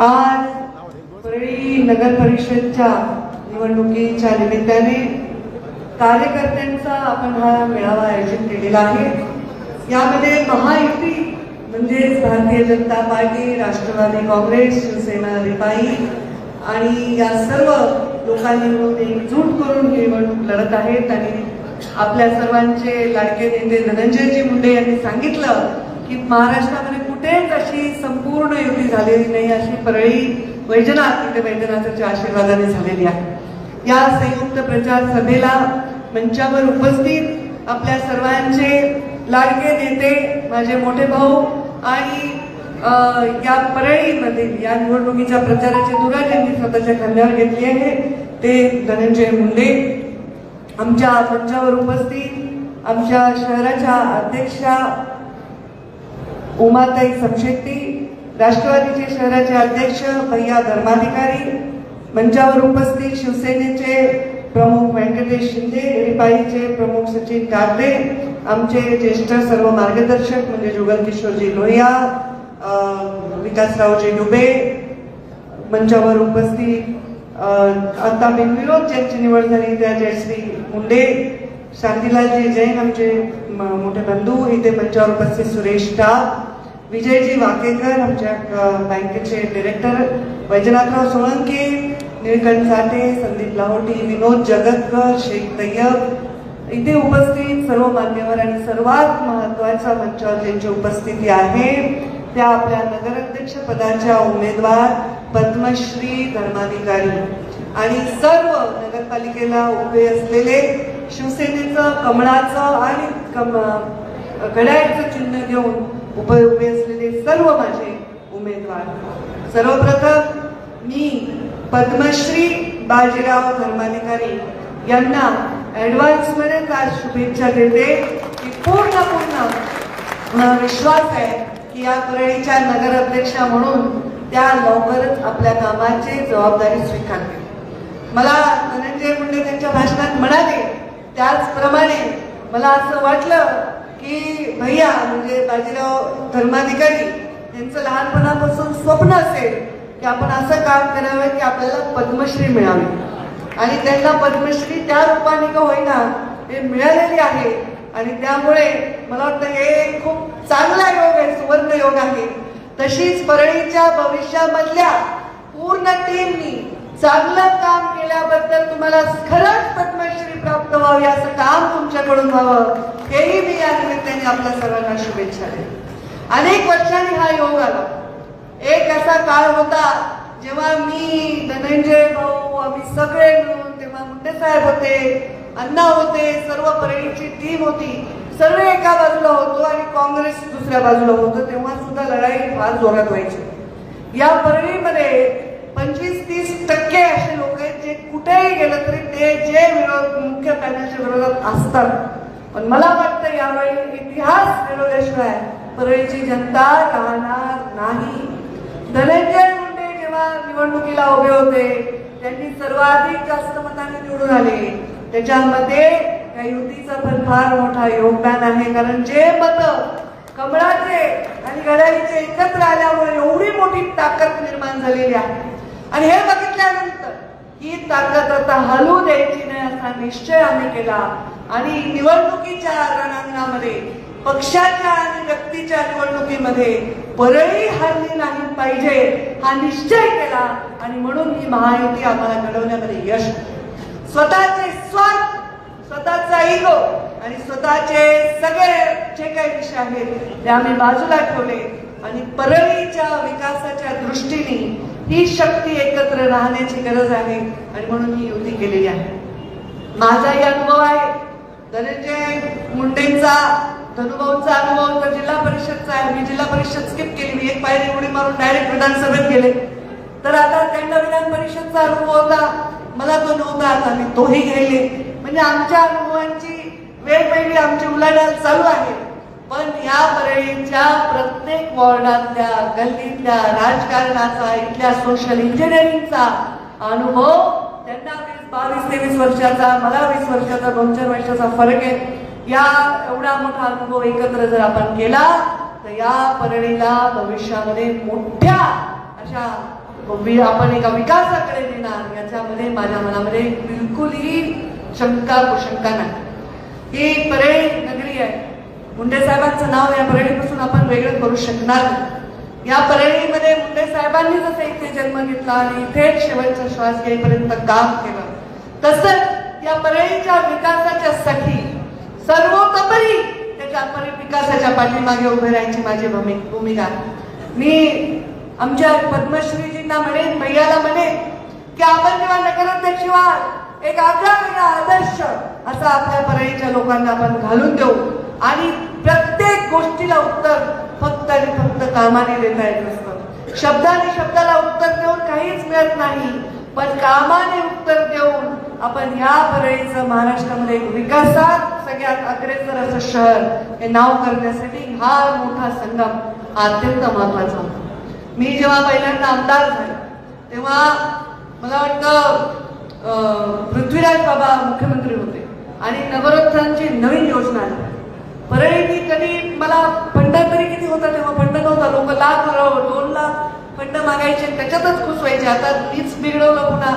आज परळी नगर परिषदच्या निवडणुकीच्या निमित्ताने कार्यकर्त्यांचा आपण हा मेळावा आयोजित केलेला आहे. यामध्ये महायुती म्हणजेच भारतीय जनता पार्टी राष्ट्रवादी काँग्रेस शिवसेना रिपाई आणि या सर्व लोकांनी मिळून एकजूट करून निवडणूक लढत आहेत आणि आपल्या सर्वांचे लाडके नेते धनंजयजी मुंडे यांनी सांगितलं की महाराष्ट्रामध्ये कुठेच अशी संपूर्ण युती झालेली नाही अशी परळी वैजनाथ तिथे वैजनाथाच्या आशीर्वादाने झालेली आहे. या संयुक्त प्रचार सभेला मंचावर उपस्थित आपल्या सर्वांचे लाडके नेते माझे मोठे भाऊ आणि या परळीमधील या निवडणुकीच्या प्रचाराची धुरा ज्यांनी स्वतःच्या खांद्यावर घेतली आहे ते धनंजय मुंडे. आमच्या मंचावर उपस्थित आमच्या शहराच्या अध्यक्षा उमाताई समशेट्टी राष्ट्रवादीचे शहराचे अध्यक्ष भैया धर्माधिकारी मंचावर उपस्थित शिवसेनेचे प्रमुख व्यंकटेश शिंदे रिपाईचे प्रमुख सचिन काकडे आमचे ज्येष्ठ सर्व मार्गदर्शक म्हणजे जुगल किशोरजी लोहिया विकासरावजी डुबे मंचावर उपस्थित अं, आता बिनविरोध ज्यांची निवड झाली त्या जयश्री मुंडे शांतीलालजी जैन आमचे मोठे बंधू इथे मंचावर उपस्थित सुरेश टाक विजयजी वाकेकर आमच्या बँकेचे डिरेक्टर वैजनाथराव सोळंके निळकंठ साठे संदीप लाहोटी विनोद जगतकर शेख तय्यब इथे उपस्थित सर्व मान्यवर आणि सर्वात महत्त्वाच्या मंचावर ज्यांची उपस्थिती आहे त्या आपल्या नगराध्यक्ष पदाच्या उमेदवार पद्मश्री धर्माधिकारी. आणि सर्व नगरपालिकेला उभे असलेले शिवसेनेचं कमळाचं आणि कम घड्याळचं चिन्ह घेऊन उभे उभे असलेले सर्व माझे उमेदवार. सर्वप्रथम मी पद्मश्री बाजीराव धर्माधिकारी यांना ॲडव्हान्समध्येच आज शुभेच्छा देते. की पूर्ण पूर्ण विश्वास आहे की या परळीच्या नगर अध्यक्षा म्हणून त्या लवकरच आपल्या कामाची जबाबदारी स्वीकारतील. मला धनंजय मुंडे त्यांच्या भाषणात म्हणाले त्याचप्रमाणे मला असं वाटलं की भैया म्हणजे बाजीराव धर्माधिकारी यांचं लहानपणापासून स्वप्न असेल की आपण असं काम करावं की आपल्याला पद्मश्री मिळावी. आणि त्यांना पद्मश्री त्या रूपाने का होईना हे मिळालेली आहे. आणि त्यामुळे मला वाटतं हे खूप चांगला योग आहे सुवर्ण योग आहे. तशीच परळीच्या भविष्यामधल्या पूर्ण टीमनी चांगलं काम केल्याबद्दल तुम्हाला खरंच पद्मश्री प्राप्त व्हावी असं काम तुमच्याकडून व्हावं हेही मी या निमित्ताने आपल्या सर्वांना शुभेच्छा देते अनेक वर्षांनी हा योग आला. एक असा काळ होता जेव्हा मी धनंजय भाऊ आम्ही सगळे मिळून तेव्हा मुंडे साहेब होते अण्णा होते सर्व परळीची टीम होती. सर्व एका बाजूला होतो आणि काँग्रेस दुसऱ्या बाजूला होतो तेव्हा सुद्धा लढाई फार जोरात व्हायची. या परळीमध्ये पंचवीस तीस टक्के असे लोक आहेत जे कुठेही गेलं तरी ते जे विरोध मुख्य पॅनलच्या विरोधात असतात. पण मला वाटतं यावेळी इतिहास घडवल्याशिवाय परळीची जनता राहणार नाही. धनंजय मुंडे जेव्हा निवडणुकीला उभे होते त्यांनी सर्वाधिक जास्त मतांनी निवडून आले. त्याच्यामध्ये या युतीचा पण फार मोठा योगदान आहे. कारण जे मत कमळाचे आणि गडाईचे एकत्र आल्यामुळे एवढी मोठी ताकद निर्माण झालेली आहे. आणि हे बघितल्यानंतर ही ताकद आता हलू द्यायची नाही असा निश्चय आम्ही केला. आणि निवडणुकीच्या रणांगणामध्ये पक्षाच्या आणि व्यक्तीच्या निवडणुकीमध्ये परळी हरली नाही पाहिजे हा निश्चय केला. आणि म्हणून ही महायुती आम्हाला घडवण्यामध्ये यश स्वतःचे स्वार्थ स्वतःचा इगो आणि स्वतःचे सगळे जे काही विषय आहेत ते आम्ही बाजूला ठेवले. आणि परळीच्या विकासाच्या दृष्टीने ही शक्ती एकत्र राहण्याची गरज आहे आणि म्हणून ही युती केलेली आहे. माझाही अनुभव आहे. धनंजय मुंडेंचा धनुभाऊंचा अनुभव तर जिल्हा परिषदचा आहे. मी जिल्हा परिषद स्किप केली. मी एक पायरी उडी मारून डायरेक्ट विधानसभेत गेले. तर आता त्यांना विधान परिषदचा अनुभव होता. मला तो नव्हता आता. मी तोही घ्यायले म्हणजे आमच्या अनुभवांची वेगवेगळी आमची उलाढाल चालू आहे. पण या परळीच्या प्रत्येक वॉर्डातल्या गल्लीतल्या राजकारणाचा इथल्या सोशल इंजिनिअरिंगचा अनुभव त्यांना वीस बावीस तेवीस वर्षाचा मला वीस वर्षाचा दोन चार वर्षाचा फरक आहे. या एवढा मोठा अनुभव एकत्र जर आपण केला तर या परळीला भविष्यामध्ये मोठ्या अशा आपण एका विकासाकडे नेणार याच्यामध्ये माझ्या मनामध्ये बिलकुलही शंका कुशंका नाही. ही परळी नगरी आहे. मुंडे साहेबांचं नाव या परळीपासून आपण वेगळं करू शकणार नाही. या परळीमध्ये मुंडे साहेबांनी जसं इथे जन्म घेतला आणि इथेच शेवटचा श्वास घेईपर्यंत काम केलं तसंच या परळीच्या विकासाच्या साठी सर्वोतपरी त्याच्या परळी विकासाच्या पाठीमागे उभे राहायची माझी भूमि- भूमिका. मी आमच्या पद्मश्रीजींना म्हणेन भैयाला म्हणेन की आपण जेव्हा नगराध्यक्ष व्हाल एक आगळा वेगळा आदर्श असा आपल्या परळीच्या लोकांना आपण घालून देऊ. आणि प्रत्येक गोष्टीला उत्तर फक्त आणि फक्त कामाने देता येत असतं. शब्दाने शब्दाला उत्तर देऊन काहीच मिळत नाही पण कामाने उत्तर देऊन आपण या परळीचं महाराष्ट्रामध्ये विकासात सगळ्यात अग्रेसर असं शहर हे नाव करण्यासाठी हा मोठा संगम अत्यंत महत्त्वाचा होता. मी जेव्हा पहिल्यांदा आमदार झाले तेव्हा मला वाटतं पृथ्वीराज बाबा मुख्यमंत्री होते आणि नवरत्नांची नवीन योजना आली. परळीनी कधी मला फंड तरी किती होता तेव्हा? फंड नव्हता. लोक लाख दोन लाख फंड मागायचे त्याच्यातच खुश व्हायचे. आता मीच बिघडवलं पुन्हा.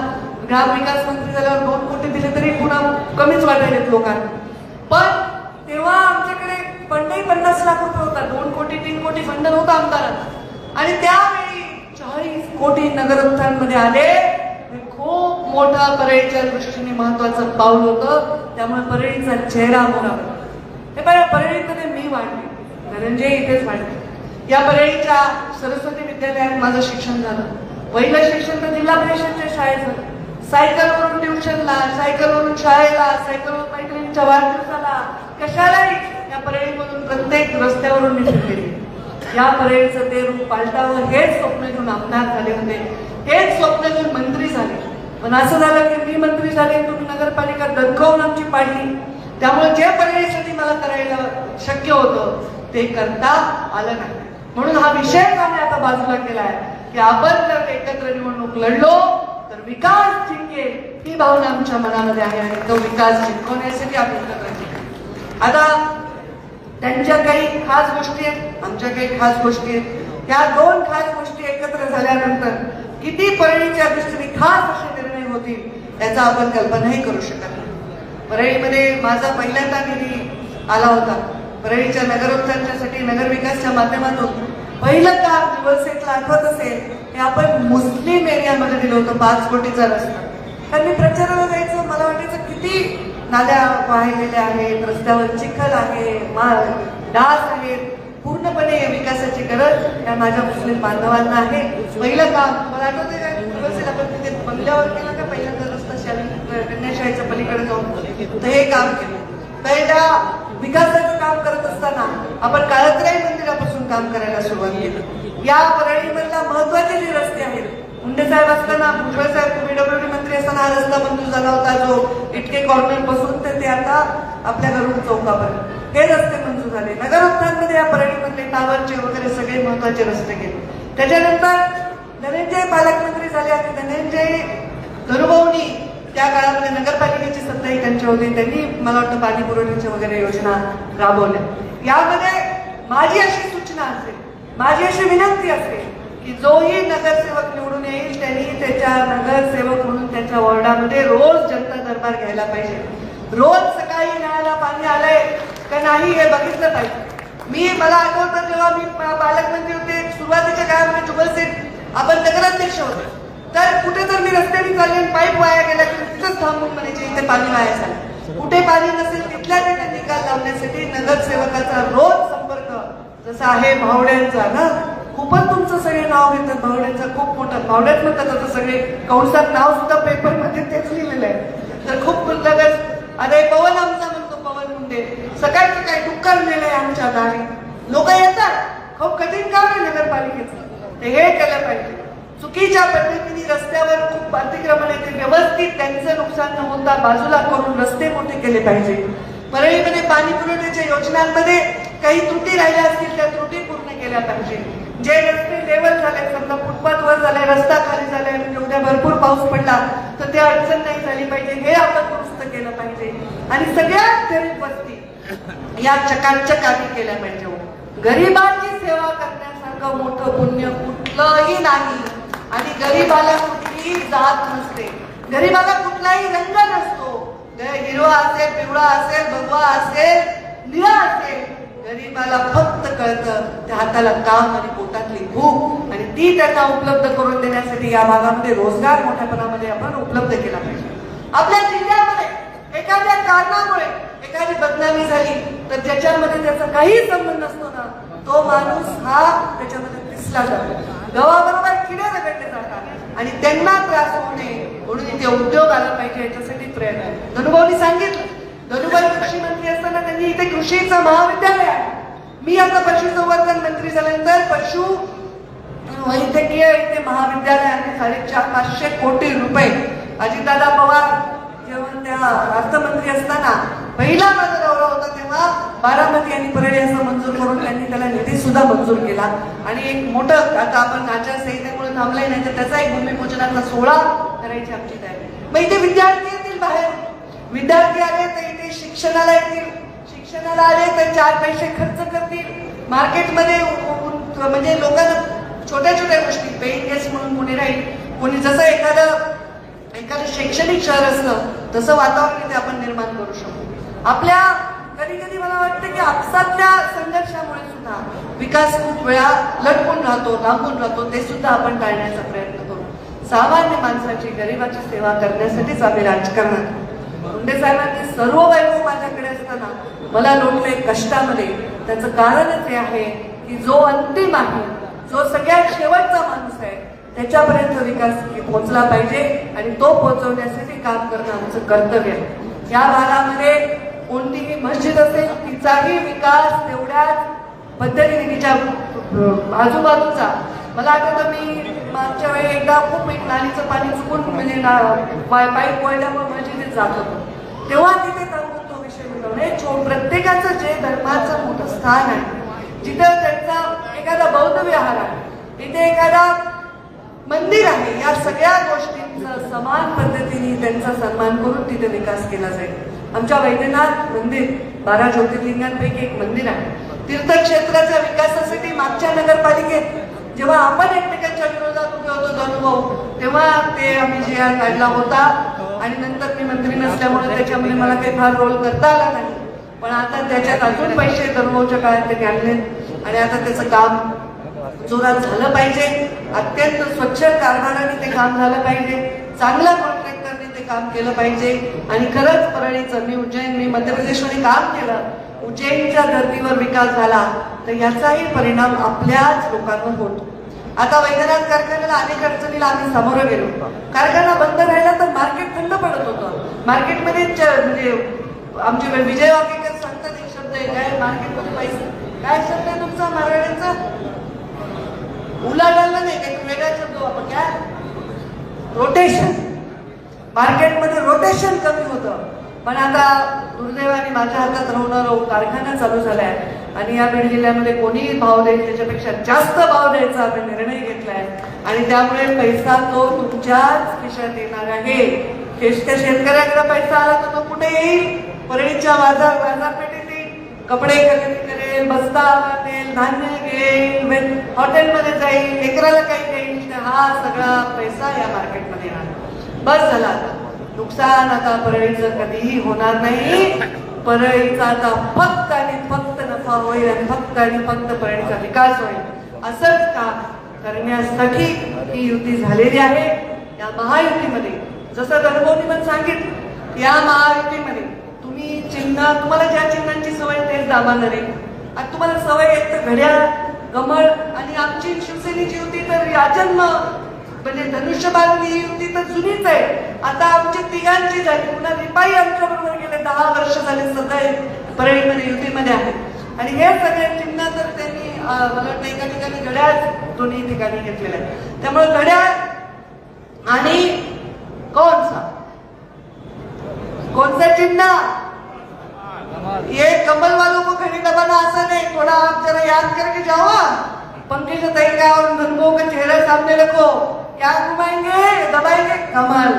ग्राम विकास मंत्री झाल्यावर दोन कोटी दिले तरी पुन्हा कमीच वाटायलेत लोकांना. पण तेव्हा आमच्याकडे फंडही पन्नास लाख रुपये होता. दोन कोटी तीन कोटी फंड नव्हता आमदारात. आणि त्यावेळी चाळीस कोटी नगरोत्थानमध्ये आले. खूप मोठा परळीच्या दृष्टीने महत्वाचं पाऊल होतं. त्यामुळे परळीचा चेहरा मोरा हे बरं परळीमध्ये मी वाढले. धनंजय इथेच वाढले. या परळीच्या सरस्वती विद्यालयात माझं शिक्षण झालं. पहिलं शिक्षण तर जिल्हा परिषदच्या शाळेत झालं. सायकलवरून ट्युशनला सायकलवरून शाळेला सायकलवरून मैत्रिणीच्या वाढदिवसाला. कशालाही या परळीमधून प्रत्येक रस्त्यावरून मी फिरलेली या परेडचं ते रूप पालटावं हेच स्वप्न घेऊन आमदार झाले होते. हेच स्वप्न घेऊन मंत्री झाले. पण असं झालं की मी मंत्री झाले तुम्ही नगरपालिका दणकवून आमची पाडली. त्यामुळे जे परेडसाठी मला करायला शक्य होतं ते करता आलं नाही. म्हणून हा विषय आम्ही आता बाजूला केला आहे की आपण जर एकत्र निवडणूक लढलो तर विकास जिंकेल ही भावना आमच्या मनामध्ये आहे आणि तो विकास जिंकवण्यासाठी आपण एकत्र आता त्यांच्या काही खास गोष्टी आहेत आमच्या काही खास गोष्टी आहेत. या दोन खास गोष्टी एकत्र झाल्यानंतर किती परिणीच्या दृष्टीने खास असे निर्णय होतील याचा आपण कल्पनाही करू शकत नाही. परळीमध्ये माझा पहिल्यांदा निधी आला होता. परळीच्या नगरोत्थांच्यासाठी नगरविकासच्या माध्यमातून पहिलं काम एक आठवत असेल हे आपण मुस्लिम एरियामध्ये दिलं होतं पाच कोटीचा रस्ता. कारण मी प्रचाराला जायचं मला वाटायचं किती नाल्या वाहिलेल्या आहेत रस्त्यावर चिखल आहे माल डास आहेत. पूर्णपणे विकासाची गरज या माझ्या मुस्लिम बांधवांना आहे. पहिलं काम मला आठवते का? दिवस आपण तिथे बंगल्यावर केलं का पहिल्यांदा रस्ता शाली कन्याशाळेच्या पलीकडे जाऊन तर हे काम केलं. पहिल्या विकासाचं काम करत असताना आपण काळतराई मंदिरापासून काम करायला सुरुवात केली. या परळीमधला महत्त्वाचे जे रस्ते आहेत मुंडे साहेब असताना भुजबळ साहेब पीडब्ल्यूडी मंत्री असताना हा रस्ता मंजूर झाला होता जो इटके कॉर्नरपासून तर ते आता आपल्या गरुड चौकापर्यंत. हे रस्ते मंजूर झाले. नगरोत्थानमध्ये या परळीमधले टावरचे वगैरे सगळे महत्त्वाचे रस्ते गेले त्याच्यानंतर धनंजय पालकमंत्री झाले आणि धनंजय धनुभाऊनी त्या काळामध्ये नगरपालिकेची सत्ताही त्यांची होती. त्यांनी मला वाटतं पाणी पुरवण्याच्या वगैरे योजना राबवल्या. यामध्ये माझी अशी सूचना असेल माझी अशी विनंती असेल की जोही नगरसेवक निवडून येईल त्यांनी त्याच्या नगरसेवक म्हणून त्याच्या वॉर्डामध्ये रोज जनता दरबार घ्यायला पाहिजे. रोज सकाळी नळाला पाणी आलंय का नाही हे बघितलं पाहिजे. मी मला आठवतं जेव्हा मी पालकमंत्री होते. सुरुवातीच्या काळामध्ये जुगल सेठ आपण नगराध्यक्ष होतो. तर कुठे जर मी रस्त्याने चालले पाईप वाया गेला तर तिथंच थांबून म्हणायचे इथे पाणी वाया झालं. कुठे पाणी नसेल तिथल्या तिथे निकाल लावण्यासाठी नगरसेवकाचा रोज संपर्क. जसा आहे भावड्यांचा ना खूपच तुमचं सगळे नाव घेतात भावड्यांचा खूप मोठा. भावड्यात म्हणतात आता सगळे कंसात नाव सुद्धा पेपरमध्ये तेच लिहिलेलं आहे. तर खूप लगेच अरे पवन आमचा म्हणतो पवन मुंडे. सकाळी सकाळी नेलं नेलंय आमच्या दारी. लोक येतात. खूप कठीण काम आहे नगरपालिकेचं. ते हे केलं पाहिजे. ज्या पद्धतीने रस्त्यावर खूप अतिक्रमण येते व्यवस्थित त्यांचं नुकसान न होता बाजूला करून रस्ते मोठे केले पाहिजे. परळीमध्ये पाणी पुरवठ्याच्या योजनांमध्ये काही त्रुटी राहिल्या असतील त्या त्रुटी पूर्ण केल्या पाहिजे. जे रस्ते लेवल झाले समजा फुटपाथ वर झाले रस्ता खाली झाले आणि उद्या भरपूर पाऊस पडला तर ते अडचण नाही झाली पाहिजे. हे आपण दुरुस्त केलं पाहिजे. आणि सगळ्यात गरीब वस्ती या चकाचक आधी केल्या पाहिजे हो. गरिबांची सेवा करण्यासारखं मोठं पुण्य कुठलंही नाही. आणि गरीबाला कुठलीही जात नसते. गरीबाला कुठलाही रंग नसतो. हिरवा असेल पिवळा असेल भगवा असेल निळा असेल गरीबाला फक्त कळतं त्या हाताला काम आणि पोटातली भूक. आणि ती त्यांना उपलब्ध करून देण्यासाठी या भागामध्ये रोजगार मोठ्या प्रमाणामध्ये आपण उपलब्ध केला पाहिजे. आपल्या जिल्ह्यामध्ये एखाद्या कारणामुळे एखादी बदनामी झाली तर ज्याच्यामध्ये त्याचा काही संबंध नसतो ना तो माणूस हा त्याच्यामध्ये दिसला जातो गव्हाबरोबर किडे रगडले जातात. आणि त्यांना त्रास होऊ नये म्हणून इथे उद्योग आला पाहिजे याच्यासाठी प्रयत्न आहे. धनुभाऊनी सांगितलं. धनुभाई कृषी मंत्री असताना त्यांनी इथे कृषीचं महाविद्यालय आहे. मी आता पशुसंवर्धन मंत्री झाल्यानंतर पशु वैद्यकीय इथे महाविद्यालयाने साडेचार पाचशे कोटी रुपये. अजितदादा पवार जेव्हा त्या अर्थमंत्री असताना पहिला माझा दौरा होता तेव्हा बारामती आणि परळी असं मंजूर करून त्यांनी त्याला निधी सुद्धा मंजूर केला. आणि एक मोठं आता आपण आचारसंहितेमुळे थांबलाय नाही तर त्याचा एक भूमिपूजनाचा सोहळा करायची आमची तयारी. मग इथे विद्यार्थी येतील बाहेर. विद्यार्थी आले तर इथे शिक्षणाला येतील. शिक्षणाला आले तर चार पैसे खर्च करतील. मार्केटमध्ये म्हणजे लोकांना छोट्या छोट्या गोष्टी पेइंग गेस्ट म्हणून कोणी राहील कोणी जसं एखादं एखादं शैक्षणिक शहर असलं तसं वातावरण इथे आपण निर्माण करू आपल्या कधी कधी मला वाटतं की आपसातल्या संघर्षामुळे सुद्धा विकास खूप वेळा लटकून राहतो लांबून राहतो ते सुद्धा आपण टाळण्याचा प्रयत्न करू. सामान्य माणसाची गरिबाची सेवा करण्यासाठीच आम्ही राजकारणात मुंडे साहेबांनी सर्व वैभव माझ्याकडे असताना मला लोटले कष्टामध्ये. त्याचं कारणच हे आहे की जो अंतिम आहे जो सगळ्यात शेवटचा माणूस आहे त्याच्यापर्यंत विकास पोहोचला पाहिजे आणि तो पोहोचवण्यासाठी काम करणं आमचं कर्तव्य आहे. या भागामध्ये कोणतीही मस्जिद असेल तिचाही विकास तेवढ्याच पद्धतीने तिच्या आजूबाजूचा. मला आठवतं मी मागच्या वेळी एकदा खूप एक नालीचं पाणी चुकून म्हणजे ना- पाय पाईप वळल्यामुळे मस्जिदीत जात होतो. तेव्हा तिथे थांबून तो विषय मिळवणे म्हणजे छो प्रत्येकाचं जे धर्माचं मोठं स्थान आहे जिथं त्यांचा एखादा बौद्ध विहार आहे तिथे एखादा मंदिर आहे या सगळ्या गोष्टींचा समान पद्धतीने त्यांचा सन्मान करून तिथे विकास केला जाईल. आमच्या वैद्यनाथ मंदिर बारा ज्योतिर्लिंगांपैकी एक मंदिर आहे. तीर्थक्षेत्राच्या विकासासाठी मागच्या नगरपालिकेत जेव्हा आपण एकमेकांच्या विरोधात उभे होतो धनुभाऊ तेव्हा ते आम्ही जे आर काढला होता आणि नंतर मी मंत्री नसल्यामुळे त्याच्यामध्ये मला काही फार रोल करता आला नाही. पण आता त्याच्यात अजून पैसे धनुभाऊच्या काळात त्यांनी आणले आणि आता त्याचं काम जोरात झालं पाहिजे. अत्यंत स्वच्छ कारभाराने ते काम झालं पाहिजे. चांगला कॉन्ट्रॅक्टरने काम केलं पाहिजे. आणि खरंच परळीचं मी उज्जैन मी मध्य प्रदेशमध्ये काम केलं. उज्जैनच्या धर्तीवर विकास झाला तर याचाही परिणाम आपल्याच लोकांवर होतो. आता वैद्यनाथ कारखान्याला अनेक अडचणीला आम्ही सामोरं गेलो. कारखाना बंद राहिला तर मार्केट थंड पडत होतं. मार्केटमध्ये म्हणजे आमचे विजय वाकेकर सांगतात एक शब्द आहे काय मार्केटमध्ये पैसे? काय शब्द आहे तुमचा मराठीचा उलाढालला नाही काही वेगळा शब्द वापर काय रोटेशन. मार्केटमध्ये रोटेशन कमी होतं. पण आता दुर्दैवाने माझ्या हातात राहून हो, कारखाना चालू झालाय. आणि या बीड जिल्ह्यामध्ये कोणीही भाव देईल त्याच्यापेक्षा जास्त भाव द्यायचा आम्ही निर्णय घेतलाय. आणि त्यामुळे पैसा तो तुमच्याच खिशात येणार आहे. शेष- त्या शेतकऱ्याकडे पैसा आला तर तो कुठे येईल? परळीच्या बाजार बाजारपेठेत येईल कपडे खरेदी करेल बस्ता आणेल धान्य घेईल हॉटेलमध्ये जाईल लेकराला काही देईल. हा सगळा पैसा या मार्केटमध्ये येणार. बस झाला आता. नुकसान आता परळीचं कधीही होणार नाही. परळीचा आता फक्त आणि फक्त नफा होईल आणि फक्त आणि फक्त परळीचा विकास होईल. असंच काम करण्यासाठी ही युती झालेली आहे? या महायुतीमध्ये जसं धर्मोनी पण सांगितलं या महायुतीमध्ये तुम्ही चिन्ह तुम्हाला ज्या चिन्हांची सवय तेच दाबाणार आहे आणि तुम्हाला सवय आहे तर घड्याळ कमळ आणि आमची शिवसेनेची युती तर याजन्म म्हणजे धनुष्यबाण ही युती तर जुनीच आहे. आता आमची तिघांची झाली. पुन्हा रिपाई आमच्या बरोबर गेले. दहा वर्ष झाले सदैव परळीमध्ये युतीमध्ये आहे. आणि हे सगळे चिन्ह तर त्यांनी मला वाटतं एका ठिकाणी घड्याळ दोन्ही ठिकाणी घेतलेलं आहे. त्यामुळे घड्याळ आणि कोणचा? कोणसा चिन्ह? ये कमल वालों को घड़ी दबाना आसान है थोड़ा आप जरा याद करके जाओ पंकज तई का और गंगो का चेहरा सामने रखो क्या घुमाएंगे? दबाएंगे कमल।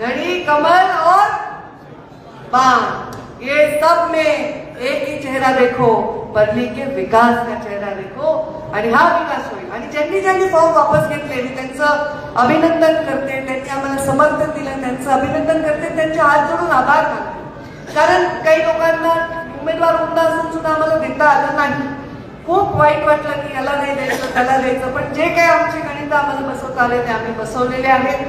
घड़ी कमल और बाण। ये सब में एक ही चेहरा देखो बदली के विकास का चेहरा देखो। आणि हा विकास होईल. आणि ज्यांनी ज्यांनी फॉर्म वापस घेतले मी त्यांचं अभिनंदन करते त्यांनी आम्हाला समर्थन दिलं त्यांचं अभिनंदन करते त्यांचे हात जोडून आभार मानते. कारण काही लोकांना उमेदवार होता असून सुद्धा आम्हाला देता आलं नाही. खूप वाईट वाटलं की याला नाही द्यायचं त्याला द्यायचं पण जे काही आमचे गणित आम्हाला बसवता आले ते आम्ही बसवलेले आहेत.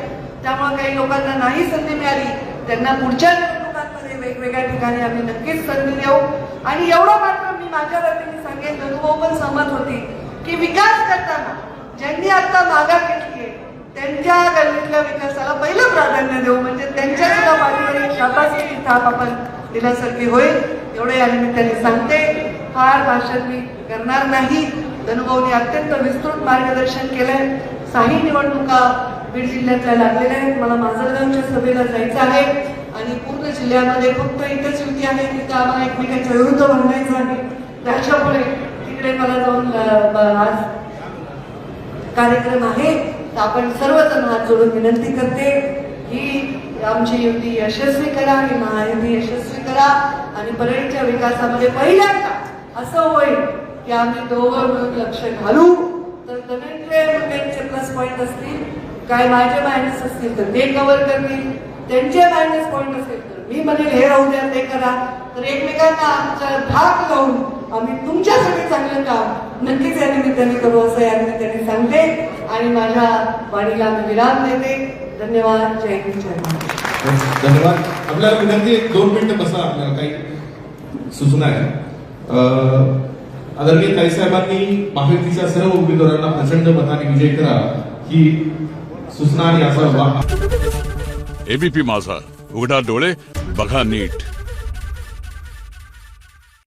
त्यामुळे काही लोकांना नाही संधी मिळाली. त्यांना पुढच्या निवडणुकांमध्ये वेगवेगळ्या ठिकाणी आम्ही नक्कीच संधी देऊ. आणि एवढं मात्र मी माझ्या वतीने सांगेन अनुभव पण सहमत होती की विकास करताना ज्यांनी आता मागा घेतली आहे त्यांच्या गल्लीतल्या विकासाला पहिलं प्राधान्य देऊ म्हणजे त्यांच्या सुद्धा पाठीवर एक शाबासकीची थाप आपण दिल्यासारखी होईल. एवढे या निमित्ताने सांगते. फार भाषण मी करणार नाही. धनुभाऊनी अत्यंत विस्तृत मार्गदर्शन केलंय. साही निवडणुका बीड जिल्ह्यातल्या लागलेल्या आहेत. मला माजलगावच्या सभेला जायचं आहे आणि पूर्ण जिल्ह्यामध्ये फक्त इथंच युती आहे. तिथं आम्हाला एकमेकांच्या विरुद्ध बनवायचं आहे. त्याच्यामुळे तिकडे मला जाऊन आज कार्यक्रम आहे. तर आपण सर्वजण हात जोडून विनंती करते ही आमची युती यशस्वी करा ही महायुती यशस्वी करा आणि परळीच्या विकासामध्ये पहिल्यांदा असं होईल की आम्ही दोघं मिळून लक्ष घालू. तर धनंजय मुंडेंचे प्लस पॉईंट असतील काय माझे मायनस असतील तर ते कव्हर करतील. त्यांचे मायनस पॉईंट असेल तर मी म्हणेल हे राहू द्या ते करा. तर एकमेकांना आमचा धाक लावून आम्ही तुमच्यासाठी चांगलं काम नक्कीच या निमित्ताने करू असं या निमित्ताने सांगते. आणि माझ्या वाणीला मी विराम देते. धन्यवाद. जय हिंद जय धन्यवाद. आपल्याला विनंती दोन मिनिटं बसा आपल्याला काही सूचना आहे. आदरणीय ताईसाहेबांनी महायुतीच्या सर्व उमेदवारांना प्रचंड मताने विजय करा ही सूचना आणि असा एबीपी माझा. उघडा डोळे बघा नीट.